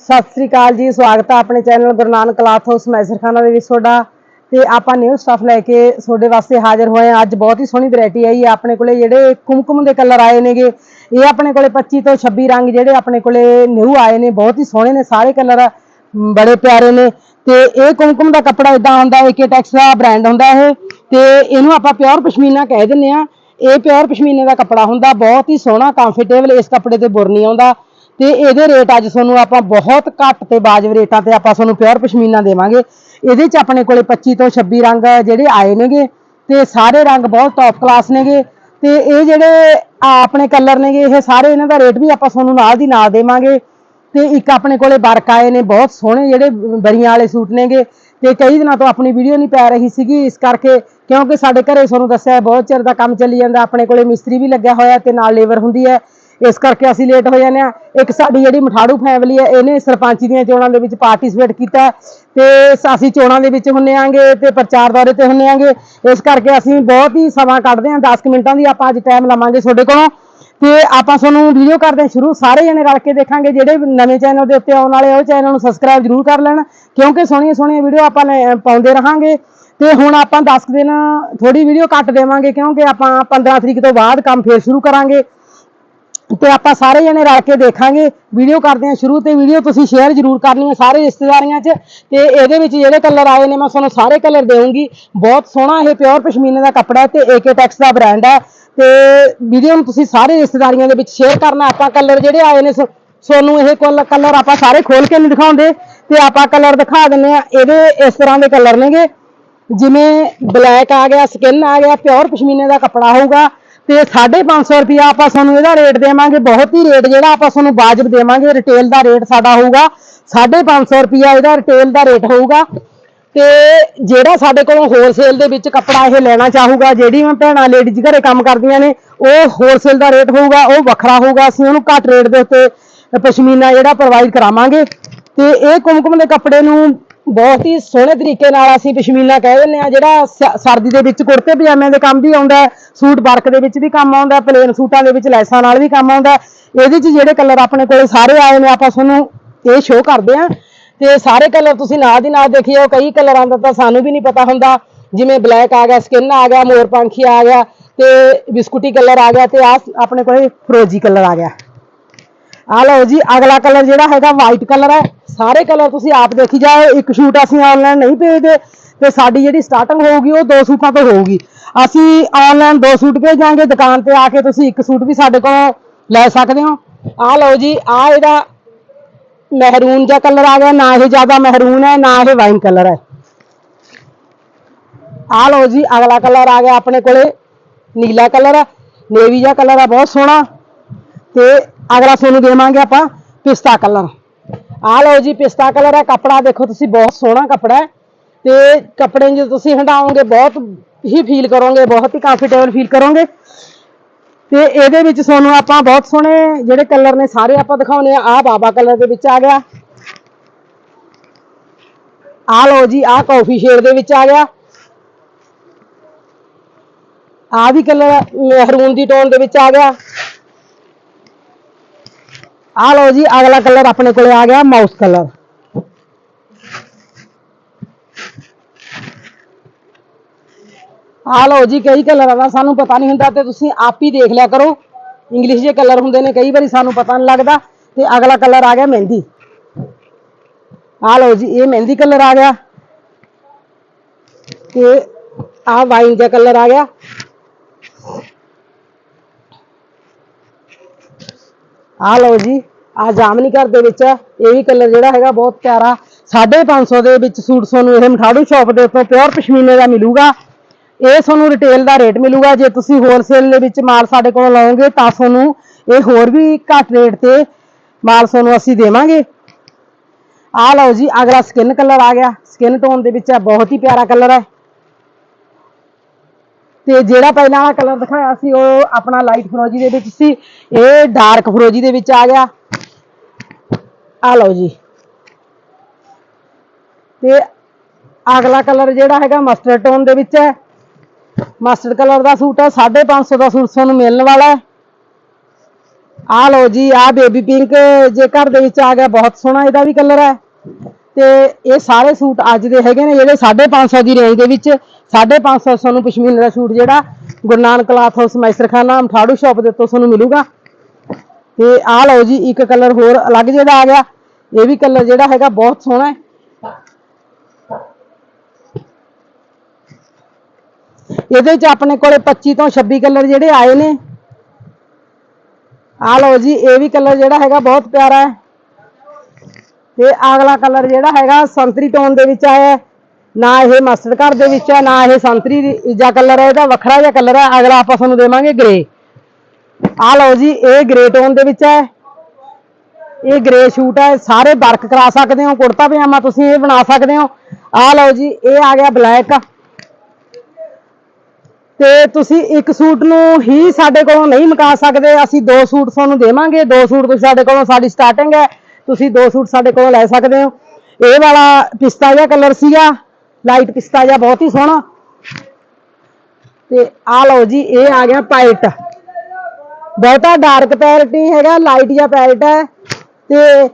ਸਤਿ ਸ੍ਰੀ ਅਕਾਲ ਜੀ, ਸਵਾਗਤ ਹੈ ਆਪਣੇ channel Guru Nanak cloth house Maisarkhana ਦੇ ਵਿੱਚ ਤੁਹਾਡਾ, ਤੇ ਆਪਾਂ ਨਿਊ ਸਟਫ ਲੈ ਕੇ ਤੁਹਾਡੇ ਵਾਸਤੇ ਹਾਜ਼ਰ ਹੋਏ ਹਾਂ। ਅੱਜ ਬਹੁਤ ਹੀ ਸੋਹਣੀ ਵੈਰਾਈਟੀ ਆਈ ਹੈ, ਆਪਣੇ ਕੋਲੇ ਜਿਹੜੇ ਕੁਮਕੁਮ ਦੇ ਕਲਰ ਆਏ ਨੇਗੇ, ਇਹ ਆਪਣੇ ਕੋਲੇ 25 ਤੋਂ 26 ਰੰਗ ਜਿਹੜੇ ਆਪਣੇ ਕੋਲੇ ਨਿਊ ਆਏ ਨੇ, ਬਹੁਤ ਹੀ ਸੋਹਣੇ ਨੇ, ਸਾਰੇ ਕਲਰ ਬੜੇ ਪਿਆਰੇ ਨੇ, ਤੇ ਇਹ ਕੁਮਕੁਮ ਦਾ ਕੱਪੜਾ ਇਦਾਂ ਹੁੰਦਾ ਏਕੇ ਟੈਕਸ ਦਾ ਬ੍ਰਾਂਡ ਹੁੰਦਾ ਇਹ, ਤੇ ਇਹਨੂੰ ਆਪਾਂ ਪਿਓਰ ਪਸ਼ਮੀਨਾ ਕਹਿ ਦਿੰਦੇ ਆ ਇਹ ਪਿਓਰ ਪਸ਼ਮੀਨੇ ਦਾ ਕੱਪੜਾ ਹੁੰਦਾ, ਬਹੁਤ ਹੀ ਸੋਹਣਾ ਕੰਫਰਟੇਬਲ ਇਸ ਕੱਪੜੇ ਤੇ ਬੁਰ ਨਹੀਂ ਆਉਂਦਾ। ਤੇ ਇਹਦੇ ਰੇਟ ਅੱਜ ਤੁਹਾਨੂੰ ਆਪਾਂ ਬਹੁਤ ਘੱਟ ਤੇ ਵਾਜਬ ਰੇਟਾਂ ਤੇ ਆਪਾਂ ਤੁਹਾਨੂੰ ਪਿਓਰ ਪਸ਼ਮੀਨਾ ਦੇਵਾਂਗੇ। ਇਹਦੇ ਚ ਆਪਣੇ ਕੋਲੇ 25 ਤੋਂ 26 ਰੰਗ ਜਿਹੜੇ ਆਏ ਨੇਗੇ ਤੇ ਸਾਰੇ ਰੰਗ ਬਹੁਤ ਟੌਪ ਕਲਾਸ ਨੇਗੇ ਤੇ ਇਹ ਜਿਹੜੇ ਆਪਣੇ ਕਲਰ ਨੇਗੇ, ਇਹ ਸਾਰੇ ਇਹਨਾਂ ਦਾ ਰੇਟ ਵੀ ਆਪਾਂ ਤੁਹਾਨੂੰ ਨਾਲ ਦੀ ਨਾਲ ਦੇਵਾਂਗੇ। ਤੇ ਇੱਕ ਆਪਣੇ ਕੋਲੇ ਵਰਕ ਆਏ ਨੇ, ਬਹੁਤ ਸੋਹਣੇ ਜਿਹੜੇ ਬਰੀਆਂ ਵਾਲੇ ਸੂਟ ਨੇਗੇ ਤੇ ਕਈ ਦਿਨਾਂ ਤੋਂ ਆਪਣੀ ਵੀਡੀਓ ਨਹੀਂ ਪੈ ਰਹੀ ਸੀਗੀ, ਇਸ ਕਰਕੇ ਕਿਉਂਕਿ ਸਾਡੇ ਘਰੇ ਤੁਹਾਨੂੰ ਦੱਸਿਆ ਬਹੁਤ ਚਿਰ ਦਾ ਕੰਮ ਚੱਲੀ ਜਾਂਦਾ, ਆਪਣੇ ਕੋਲੇ ਮਿਸਤਰੀ ਵੀ ਲੱਗਿਆ ਹੋਇਆ ਤੇ ਨਾਲ ਲੇਬਰ ਹੁੰਦੀ ਹੈ। ਇਸ ਕਰਕੇ ਅਸੀਂ ਲੇਟ ਹੋ ਜਾਂਦੇ ਆ ਇੱਕ ਸਾਡੀ ਜਿਹੜੀ ਮਠਾੜੂ ਫੈਮਿਲੀ ਹੈ ਇਹਨੇ ਸਰਪੰਚੀ ਦੀਆਂ ਚੋਣਾਂ ਦੇ ਵਿੱਚ ਪਾਰਟਿਸਿਪੇਟ ਕੀਤਾ ਹੈ। ਤੇ ਅਸੀਂ ਚੋਣਾਂ ਦੇ ਵਿੱਚ ਹੁੰਨੇ ਆਂਗੇ ਤੇ ਪ੍ਰਚਾਰ ਦੌਰੇ ਤੇ ਹੁੰਨੇ ਆਂਗੇ। ਇਸ ਕਰਕੇ ਅਸੀਂ ਬਹੁਤ ਹੀ ਸਮਾਂ ਕੱਢਦੇ ਹਾਂ। 10 ਕੁ ਮਿੰਟਾਂ ਦੀ ਆਪਾਂ ਅੱਜ ਟਾਈਮ ਲਵਾਂਗੇ ਤੁਹਾਡੇ ਕੋਲੋਂ। ਤੇ ਆਪਾਂ ਤੁਹਾਨੂੰ ਵੀਡੀਓ ਕਰਦੇ ਹਾਂ ਸ਼ੁਰੂ। ਸਾਰੇ ਜਣੇ ਰਲ ਕੇ ਦੇਖਾਂਗੇ ਜਿਹੜੇ ਨਵੇਂ ਚੈਨਲ ਦੇ ਉੱਤੇ ਆਉਣ ਵਾਲੇ ਆ, ਉਹ ਚੈਨਲ ਨੂੰ ਸਬਸਕ੍ਰਾਈਬ ਜ਼ਰੂਰ ਕਰ ਲੈਣ। ਕਿਉਂਕਿ ਸੋਹਣੀਆਂ ਸੋਹਣੀਆਂ ਵੀਡੀਓ ਆਪਾਂ ਲੈ- ਪਾਉਂਦੇ ਰਹਾਂਗੇ। ਤੇ ਹੁਣ ਆਪਾਂ 10 ਕੁ ਦਿਨ ਥੋੜੀ ਵੀਡੀਓ ਕੱਟ ਦੇਵਾਂਗੇ ਕਿਉਂਕਿ ਆਪਾਂ 15 ਤਰੀਕ ਤੋਂ ਬਾਅਦ ਕੰਮ ਫੇਰ ਸ਼ੁਰੂ ਕਰਾਂਗੇ। ਤੇ ਆਪਾਂ ਸਾਰੇ ਜਣੇ ਰਲ ਕੇ ਦੇਖਾਂਗੇ। ਵੀਡੀਓ ਕਰਦੇ ਹਾਂ ਸ਼ੁਰੂ ਤੇ ਵੀਡੀਓ ਤੁਸੀਂ ਸ਼ੇਅਰ ਜ਼ਰੂਰ ਕਰਨੀ ਹੈ ਸਾਰੇ ਰਿਸ਼ਤੇਦਾਰੀਆਂ 'ਚ। ਤੇ ਇਹਦੇ ਵਿੱਚ ਜਿਹੜੇ ਕਲਰ ਆਏ ਨੇ, ਮੈਂ ਤੁਹਾਨੂੰ ਸਾਰੇ ਕਲਰ ਦੇਵਾਂਗੀ। ਬਹੁਤ ਸੋਹਣਾ ਇਹ ਪਿਓਰ ਪਸ਼ਮੀਨੇ ਦਾ ਕੱਪੜਾ ਹੈ ਤੇ ਏਕੇ ਟੈਕਸ ਦਾ ਬ੍ਰਾਂਡ ਹੈ। ਤੇ ਵੀਡੀਓ ਨੂੰ ਤੁਸੀਂ ਸਾਰੇ ਰਿਸ਼ਤੇਦਾਰੀਆਂ ਦੇ ਵਿੱਚ ਸ਼ੇਅਰ ਕਰਨਾ। ਆਪਾਂ ਕਲਰ ਜਿਹੜੇ ਆਏ ਨੇ, ਸੋ- ਤੁਹਾਨੂੰ ਇਹ ਕਲਰ ਆਪਾਂ ਸਾਰੇ ਖੋਲ ਕੇ ਨਹੀਂ ਦਿਖਾਉਂਦੇ। ਤੇ ਆਪਾਂ ਕਲਰ ਦਿਖਾ ਦਿੰਨੇ ਆ ਇਹਦੇ ਇਸ ਤਰ੍ਹਾਂ ਦੇ ਕਲਰ ਨੇਗੇ। ਜਿਵੇਂ ਬਲੈਕ ਆ ਗਿਆ ਸਕਿਨ ਆ ਗਿਆ ਪਿਓਰ ਪਸ਼ਮੀਨੇ ਦਾ ਕੱਪੜਾ ਹੋਊਗਾ। ਤੇ 550 ਰੁਪਿਆ ਆਪਾਂ ਤੁਹਾਨੂੰ ਇਹਦਾ ਰੇਟ ਦੇਵਾਂਗੇ, ਬਹੁਤ ਹੀ ਰੇਟ ਜਿਹੜਾ ਆਪਾਂ ਤੁਹਾਨੂੰ ਵਾਜਬ ਦੇਵਾਂਗੇ ਰਿਟੇਲ ਦਾ ਰੇਟ ਸਾਡਾ ਹੋਊਗਾ 550 ਰੁਪਿਆ ਇਹਦਾ ਰਿਟੇਲ ਦਾ ਰੇਟ ਹੋਊਗਾ। ਤੇ ਜਿਹੜਾ ਸਾਡੇ ਕੋਲੋਂ ਹੋਲਸੇਲ ਦੇ ਵਿੱਚ ਕੱਪੜਾ ਇਹ ਲੈਣਾ ਚਾਹੂਗਾ, ਜਿਹੜੀ ਮੈਂ ਭੈਣਾਂ ਲੇਡੀਜ਼ ਘਰੇ ਕੰਮ ਕਰਦੀਆਂ ਨੇ, ਉਹ ਹੋਲਸੇਲ ਦਾ ਰੇਟ ਹੋਊਗਾ, ਉਹ ਵੱਖਰਾ ਹੋਊਗਾ, ਅਸੀਂ ਉਹਨੂੰ ਘੱਟ ਰੇਟ ਦੇ ਉੱਤੇ ਪਸ਼ਮੀਨਾ ਜਿਹੜਾ ਪ੍ਰੋਵਾਈਡ ਕਰਾਵਾਂਗੇ। ਤੇ ਇਹ ਕੁਮਕੁਮ ਦੇ ਕੱਪੜੇ ਨੂੰ ਬਹੁਤ ਹੀ ਸੋਹਣੇ ਤਰੀਕੇ ਨਾਲ ਅਸੀਂ ਪਸ਼ਮੀਨਾ ਕਹਿ ਦਿੰਦੇ ਆ ਜਿਹੜਾ ਸਰਦੀ ਦੇ ਵਿੱਚ ਕੁੜਤੇ ਪਜਾਮਿਆਂ ਦੇ ਕੰਮ ਵੀ ਆਉਂਦਾ ਸੂਟ ਵਰਕ ਦੇ ਵਿੱਚ ਵੀ ਕੰਮ ਆਉਂਦਾ ਪਲੇਨ ਸੂਟਾਂ ਦੇ ਵਿੱਚ ਲੈਸਾਂ ਨਾਲ ਵੀ ਕੰਮ ਆਉਂਦਾ ਇਹਦੇ 'ਚ ਜਿਹੜੇ ਕਲਰ ਆਪਣੇ ਕੋਲੇ ਸਾਰੇ ਆਏ ਨੇ, ਆਪਾਂ ਤੁਹਾਨੂੰ ਇਹ ਸ਼ੋਅ ਕਰਦੇ ਆ ਤੇ ਸਾਰੇ ਕਲਰ ਤੁਸੀਂ ਨਾਲ ਦੀ ਨਾਲ ਦੇਖਿਓ, ਕਈ ਕਲਰਾਂ ਦਾ ਤਾਂ ਸਾਨੂੰ ਵੀ ਨਹੀਂ ਪਤਾ ਹੁੰਦਾ। ਜਿਵੇਂ ਬਲੈਕ ਆ ਗਿਆ, ਸਕਿਨ ਆ ਗਿਆ, ਮੋਰ ਪੰਖੀ ਆ ਗਿਆ, ਤੇ ਬਿਸਕੁਟੀ ਕਲਰ ਆ ਗਿਆ, ਤੇ ਆ ਆਪਣੇ ਕੋਲੇ ਫਰੋਜੀ ਕਲਰ ਆ ਗਿਆ। ਆ ਲਓ ਜੀ, ਅਗਲਾ ਕਲਰ ਜਿਹੜਾ ਹੈਗਾ ਵਾਈਟ ਕਲਰ ਹੈ। ਸਾਰੇ ਕਲਰ ਤੁਸੀਂ ਆਪ ਦੇਖੀ ਜਾਓ, ਇੱਕ ਸ਼ੂਟ ਅਸੀਂ ਆਨਲਾਈਨ ਨਹੀਂ ਭੇਜਦੇ ਤੇ ਸਾਡੀ ਜਿਹੜੀ ਸਟਾਰਟਿੰਗ ਹੋਊਗੀ, ਉਹ ਦੋ ਸੂਟਾਂ ਤੋਂ ਹੋਊਗੀ। ਅਸੀਂ ਆਨਲਾਈਨ ਦੋ ਸੂਟ ਭੇਜਾਂਗੇ, ਦੁਕਾਨ ਤੇ ਆ ਕੇ ਤੁਸੀਂ ਇੱਕ ਸੂਟ ਵੀ ਸਾਡੇ ਕੋਲੋਂ ਲੈ ਸਕਦੇ ਹੋ। ਆ ਲਓ ਜੀ, ਆ ਇਹਦਾ ਮਹਿਰੂਨ ਜਿਹਾ ਕਲਰ ਆ ਗਿਆ, ਨਾ ਇਹ ਜ਼ਿਆਦਾ ਮਹਿਰੂਨ ਹੈ, ਨਾ ਇਹ ਵਾਈਨ ਕਲਰ ਹੈ। ਆ ਲਓ ਜੀ, ਅਗਲਾ ਕਲਰ ਆ ਗਿਆ ਆਪਣੇ ਕੋਲੇ। ਨੀਲਾ ਕਲਰ ਹੈ, ਨੇਵੀ ਜਿਹਾ ਕਲਰ ਹੈ, ਬਹੁਤ ਸੋਹਣਾ। ਤੇ ਅਗਲਾ ਤੁਹਾਨੂੰ ਦੇਵਾਂਗੇ ਆਪਾਂ ਪਿਸਤਾ ਕਲਰ। ਆ ਲਓ ਜੀ, ਪਿਸਤਾ ਕਲਰ ਹੈ, ਕੱਪੜਾ ਦੇਖੋ ਤੁਸੀਂ, ਬਹੁਤ ਸੋਹਣਾ ਕੱਪੜਾ ਹੈ। ਤੇ ਕੱਪੜੇ ਨੂੰ ਜਦੋਂ ਤੁਸੀਂ ਹੰਡਾਓਗੇ ਬਹੁਤ ਹੀ ਫੀਲ ਕਰੋਗੇ, ਬਹੁਤ ਹੀ ਕੰਫਰਟੇਬਲ ਫੀਲ ਕਰੋਗੇ। ਤੇ ਇਹਦੇ ਵਿੱਚ ਤੁਹਾਨੂੰ ਆਪਾਂ ਬਹੁਤ ਸੋਹਣੇ ਜਿਹੜੇ ਕਲਰ ਨੇ, ਸਾਰੇ ਆਪਾਂ ਦਿਖਾਉਨੇ ਆ। ਆ ਬਾਬਾ ਕਲਰ ਦੇ ਵਿੱਚ ਆ ਗਿਆ। ਆ ਲਓ ਜੀ ਆ ਕਾਫੀ ਸ਼ੇਡ ਦੇ ਵਿੱਚ ਆ ਗਿਆ। ਆ ਵੀ ਕਲਰ ਮਹਿਰੂਨ ਦੀ ਟੋਨ ਦੇ ਵਿੱਚ ਆ ਗਿਆ। ਆ ਲਓ ਜੀ, ਅਗਲਾ ਕਲਰ ਆਪਣੇ ਕੋਲੇ ਆ ਗਿਆ ਮਾਊਸ ਕਲਰ। ਆ ਲਓ ਜੀ, ਕਈ ਕਲਰ ਦਾ ਸਾਨੂੰ ਪਤਾ ਨਹੀਂ ਹੁੰਦਾ ਤੇ ਤੁਸੀਂ ਆਪ ਹੀ ਦੇਖ ਲਿਆ ਕਰੋ। ਇੰਗਲਿਸ਼ ਦੇ ਕਲਰ ਹੁੰਦੇ ਨੇ, ਕਈ ਵਾਰੀ ਸਾਨੂੰ ਪਤਾ ਨਹੀਂ ਲੱਗਦਾ। ਤੇ ਅਗਲਾ ਕਲਰ ਆ ਗਿਆ ਮਹਿੰਦੀ। ਆ ਲਓ ਜੀ, ਇਹ ਮਹਿੰਦੀ ਕਲਰ ਆ ਗਿਆ। ਤੇ ਆ ਵਾਈਨ ਦਾ ਕਲਰ ਆ ਗਿਆ। ਆ ਲਓ ਜੀ ਆ ਜਾਮਨੀ ਘਰ ਦੇ ਵਿੱਚ ਹੈ। ਇਹ ਵੀ ਕਲਰ ਜਿਹੜਾ ਹੈਗਾ ਬਹੁਤ ਪਿਆਰਾ। 550 ਦੇ ਵਿੱਚ ਸੂਟ ਤੁਹਾਨੂੰ ਇਹ ਮਠਾੜੂ ਸ਼ਾਪ ਦੇ ਉੱਤੋਂ ਪਿਓਰ ਪਸ਼ਮੀਨੇ ਦਾ ਮਿਲੂਗਾ। ਇਹ ਤੁਹਾਨੂੰ ਰਿਟੇਲ ਦਾ ਰੇਟ ਮਿਲੂਗਾ। ਜੇ ਤੁਸੀਂ ਹੋਲਸੇਲ ਦੇ ਵਿੱਚ ਮਾਲ ਸਾਡੇ ਕੋਲੋਂ ਲਓਗੇ, ਤਾਂ ਤੁਹਾਨੂੰ ਇਹ ਹੋਰ ਵੀ ਘੱਟ ਰੇਟ ਤੇ ਮਾਲ ਤੁਹਾਨੂੰ ਅਸੀਂ ਦੇਵਾਂਗੇ। ਆ ਲਓ ਜੀ, ਅਗਲਾ ਸਕਿਨ ਕਲਰ ਆ ਗਿਆ। ਸਕਿਨ ਟੋਨ ਦੇ ਵਿੱਚ ਹੈ ਬਹੁਤ ਹੀ ਪਿਆਰਾ ਕਲਰ ਹੈ। ਤੇ ਜਿਹੜਾ ਪਹਿਲਾਂ ਵਾਲਾ ਕਲਰ ਦਿਖਾਇਆ ਸੀ, ਉਹ ਆਪਣਾ ਲਾਈਟ ਫਰੋਜੀ ਦੇ ਵਿੱਚ ਸੀ, ਇਹ ਡਾਰਕ ਫਰੋਜੀ ਦੇ ਵਿੱਚ ਆ ਗਿਆ। ਆ ਲਓ ਜੀ। ਤੇ ਅਗਲਾ ਕਲਰ ਜਿਹੜਾ ਹੈਗਾ ਮਸਟਰਡ ਟੋਨ ਦੇ ਵਿੱਚ ਹੈ। ਮਸਟਰਡ ਕਲਰ ਦਾ ਸੂਟ ਹੈ 550 ਦਾ ਸੂਟ ਤੁਹਾਨੂੰ ਮਿਲਣ ਵਾਲਾ ਹੈ। ਆ ਲਓ ਜੀ ਆ ਬੇਬੀ ਪਿੰਕ ਜੇ ਘਰ ਦੇ ਵਿੱਚ ਆ ਗਿਆ, ਬਹੁਤ ਸੋਹਣਾ ਇਹਦਾ ਵੀ ਕਲਰ ਹੈ। ਤੇ ਇਹ ਸਾਰੇ ਸੂਟ ਅੱਜ ਦੇ ਹੈਗੇ ਨੇ, ਜਿਹੜੇ 550 ਦੀ ਰੇਂਜ ਦੇ ਵਿੱਚ 550 ਤੁਹਾਨੂੰ ਪਸ਼ਮੀਨੇ ਦਾ ਸੂਟ ਜਿਹੜਾ Guru Nanak cloth house Maisarkhana Matharu shop ਦੇ ਉੱਤੋਂ ਤੁਹਾਨੂੰ ਮਿਲੂਗਾ। ਤੇ ਆ ਲਓ ਜੀ, ਇੱਕ ਕਲਰ ਹੋਰ ਅਲੱਗ ਜਿਹੜਾ ਆ ਗਿਆ। ਇਹ ਵੀ ਕਲਰ ਜਿਹੜਾ ਹੈਗਾ ਬਹੁਤ ਸੋਹਣਾ ਹੈ। ਇਹਦੇ ਚ ਆਪਣੇ ਕੋਲੇ 25 ਤੋਂ 26 ਕਲਰ ਜਿਹੜੇ ਆਏ ਨੇ। ਆ ਲਓ ਜੀ, ਇਹ ਵੀ ਕਲਰ ਜਿਹੜਾ ਹੈਗਾ ਬਹੁਤ ਪਿਆਰਾ ਹੈ। ਤੇ ਅਗਲਾ ਕਲਰ ਜਿਹੜਾ ਹੈਗਾ ਸੰਤਰੀ ਟੋਨ ਦੇ ਵਿੱਚ ਆਇਆ ਨਾ ਇਹ ਮਸਟਰਡ ਕਲਰ ਦੇ ਵਿੱਚ ਹੈ, ਨਾ ਇਹ ਸੰਤਰੀ ਜਾਂ ਕਲਰ ਹੈ, ਇਹਦਾ ਵੱਖਰਾ ਜਿਹਾ ਕਲਰ ਹੈ। ਅਗਲਾ ਆਪਾਂ ਤੁਹਾਨੂੰ ਦੇਵਾਂਗੇ ਗ੍ਰੇ ਆ ਲਓ ਜੀ, ਇਹ ਗ੍ਰੇ ਟੋਨ ਦੇ ਵਿੱਚ ਹੈ। ਇਹ ਗ੍ਰੇ ਸ਼ੂਟ ਹੈ, ਸਾਰੇ ਵਰਕ ਕਰਾ ਸਕਦੇ ਹੋ, ਕੁੜਤਾ ਪਜਾਮਾ ਤੁਸੀਂ ਇਹ ਬਣਾ ਸਕਦੇ ਹੋ। ਆ ਲਓ ਜੀ, ਇਹ ਆ ਗਿਆ ਬਲੈਕ ਤੇ ਤੁਸੀਂ ਇੱਕ ਸੂਟ ਨੂੰ ਹੀ ਸਾਡੇ ਕੋਲੋਂ ਨਹੀਂ ਮੁਕਾ ਸਕਦੇ, ਅਸੀਂ ਦੋ ਸੂਟ ਤੁਹਾਨੂੰ ਦੇਵਾਂਗੇ। ਦੋ ਸੂਟ ਤੁਸੀਂ ਸਾਡੇ ਕੋਲੋਂ, ਸਾਡੀ ਸਟਾਰਟਿੰਗ ਹੈ। ਤੁਸੀਂ ਦੋ ਸੂਟ ਸਾਡੇ ਕੋਲੋਂ ਲੈ ਸਕਦੇ ਹੋ। ਇਹ ਵਾਲਾ ਪਿਸਤਾ ਜਿਹਾ ਕਲਰ ਸੀਗਾ ਲਾਈਟ ਪਿਸਤਾ ਜਿਹਾ ਬਹੁਤ ਹੀ ਸੋਹਣਾ। ਤੇ ਆ ਲਓ ਜੀ, ਇਹ ਆ ਗਿਆ ਪਾਈਟ ਬਹੁਤਾ ਡਾਰਕ ਪੈਰਟ ਨਹੀਂ ਹੈਗਾ ਲਾਈਟ ਜਿਹਾ ਪੈਰਟ ਹੈ। ਤੇ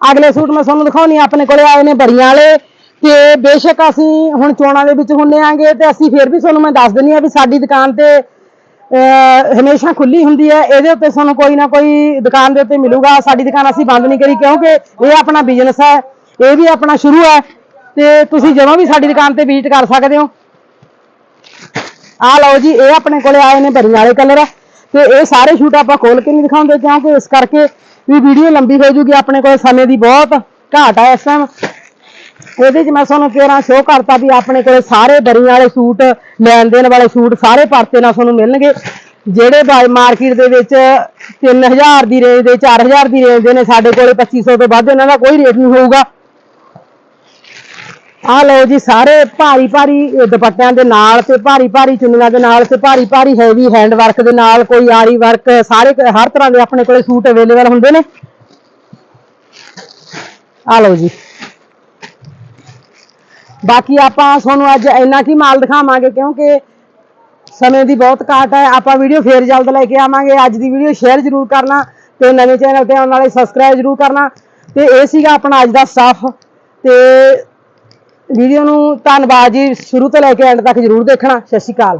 ਅਗਲੇ ਸੂਟ ਮੈਂ ਤੁਹਾਨੂੰ ਦਿਖਾਉਣੀ, ਆਪਣੇ ਕੋਲੇ ਆਏ ਨੇ ਬਰੀਆਂ ਵਾਲੇ। ਤੇ ਬੇਸ਼ੱਕ ਅਸੀਂ ਹੁਣ ਚੋਣਾਂ ਦੇ ਵਿੱਚ ਹੁੰਨੇ ਆਂਗੇ ਤੇ ਅਸੀਂ ਫਿਰ ਵੀ ਤੁਹਾਨੂੰ ਮੈਂ ਦੱਸ ਦਿੰਨੀ ਆ ਵੀ ਸਾਡੀ ਦੁਕਾਨ ਤੇ ਹਮੇਸ਼ਾ ਖੁੱਲੀ ਹੁੰਦੀ ਹੈ, ਇਹਦੇ ਉੱਤੇ ਸਾਨੂੰ ਕੋਈ ਨਾ ਕੋਈ ਦੁਕਾਨ ਦੇ ਉੱਤੇ ਮਿਲੂਗਾ। ਸਾਡੀ ਦੁਕਾਨ ਅਸੀਂ ਬੰਦ ਨਹੀਂ ਕਰੀ, ਕਿਉਂਕਿ ਇਹ ਆਪਣਾ ਬਿਜ਼ਨਸ ਹੈ, ਇਹ ਵੀ ਆਪਣਾ ਸ਼ੁਰੂ ਹੈ। ਤੇ ਤੁਸੀਂ ਜਦੋਂ ਵੀ ਸਾਡੀ ਦੁਕਾਨ ਤੇ ਵਿਜ਼ਿਟ ਕਰ ਸਕਦੇ ਹੋ। ਆ ਲਓ ਜੀ, ਇਹ ਆਪਣੇ ਕੋਲੇ ਆਏ ਨੇ ਬਰੀਆਂ ਵਾਲੇ ਕਲਰ ਤੇ ਇਹ ਸਾਰੇ ਸ਼ੂਟ ਆਪਾਂ ਖੋਲ ਕੇ ਨਹੀਂ ਦਿਖਾਉਂਦੇ, ਕਿਉਂਕਿ ਇਸ ਕਰਕੇ ਵੀ ਵੀਡੀਓ ਲੰਬੀ ਹੋ ਜੂਗੀ, ਆਪਣੇ ਕੋਲ ਸਮੇਂ ਦੀ ਬਹੁਤ ਘਾਟ ਹੈ ਇਸ ਟਾਈਮ ਉਹਦੇ 'ਚ ਮੈਂ ਤੁਹਾਨੂੰ ਕਿਹੜਾ ਸ਼ੋਅ ਕਰਤਾ ਵੀ ਆਪਣੇ ਕੋਲੇ ਸਾਰੇ ਦਰੀਆਂ ਵਾਲੇ ਸੂਟ, ਲੈਣ ਦੇਣ ਵਾਲੇ ਸੂਟ ਸਾਰੇ ਪਰਤੇ ਨਾਲ ਤੁਹਾਨੂੰ ਮਿਲਣਗੇ। ਜਿਹੜੇ ਬਾਈ ਮਾਰਕੀਟ ਦੇ ਵਿੱਚ 3000 ਦੀ ਰੇਂਜ ਦੇ 4000 ਦੀ ਰੇਂਜ ਦੇ ਨੇ ਸਾਡੇ ਕੋਲੇ 2500 ਤੋਂ ਵੱਧ ਇਹਨਾਂ ਦਾ ਕੋਈ ਰੇਟ ਨਹੀਂ ਹੋਊਗਾ। ਆ ਲਓ ਜੀ, ਸਾਰੇ ਭਾਰੀ ਭਾਰੀ ਦੁਪੱਟਿਆਂ ਦੇ ਨਾਲ ਤੇ ਭਾਰੀ ਭਾਰੀ ਚੁੰਨੀਆਂ ਦੇ ਨਾਲ ਤੇ ਭਾਰੀ ਭਾਰੀ ਹੈਵੀ ਹੈਂਡ ਵਰਕ ਦੇ ਨਾਲ ਕੋਈ ਆਰੀ ਵਰਕ ਸਾਰੇ ਹਰ ਤਰ੍ਹਾਂ ਦੇ ਆਪਣੇ ਕੋਲੇ ਸੂਟ ਅਵੇਲੇਬਲ ਹੁੰਦੇ ਨੇ। ਆ ਲਓ ਜੀ। ਬਾਕੀ ਆਪਾਂ ਤੁਹਾਨੂੰ ਅੱਜ ਇੰਨਾ ਕੀ ਮਾਲ ਦਿਖਾਵਾਂਗੇ, ਕਿਉਂਕਿ ਸਮੇਂ ਦੀ ਬਹੁਤ ਘਾਟ ਹੈ। ਆਪਾਂ ਵੀਡੀਓ ਫੇਰ ਜਲਦ ਲੈ ਕੇ ਆਵਾਂਗੇ। ਅੱਜ ਦੀ ਵੀਡੀਓ ਸ਼ੇਅਰ ਜ਼ਰੂਰ ਕਰਨਾ ਤੇ ਨਵੇਂ ਚੈਨਲ ਤੇ ਆਉਣ ਵਾਲੇ ਸਬਸਕ੍ਰਾਈਬ ਜ਼ਰੂਰ ਕਰਨਾ। ਤੇ ਇਹ ਸੀਗਾ ਆਪਣਾ ਅੱਜ ਦਾ ਸਟਾਫ ਤੇ ਵੀਡੀਓ ਨੂੰ ਧੰਨਵਾਦ ਜੀ। ਸ਼ੁਰੂ ਤੋਂ ਲੈ ਕੇ ਐਂਡ ਤੱਕ ਜ਼ਰੂਰ ਦੇਖਣਾ। ਸਤਿ ਸ਼੍ਰੀ ਅਕਾਲ।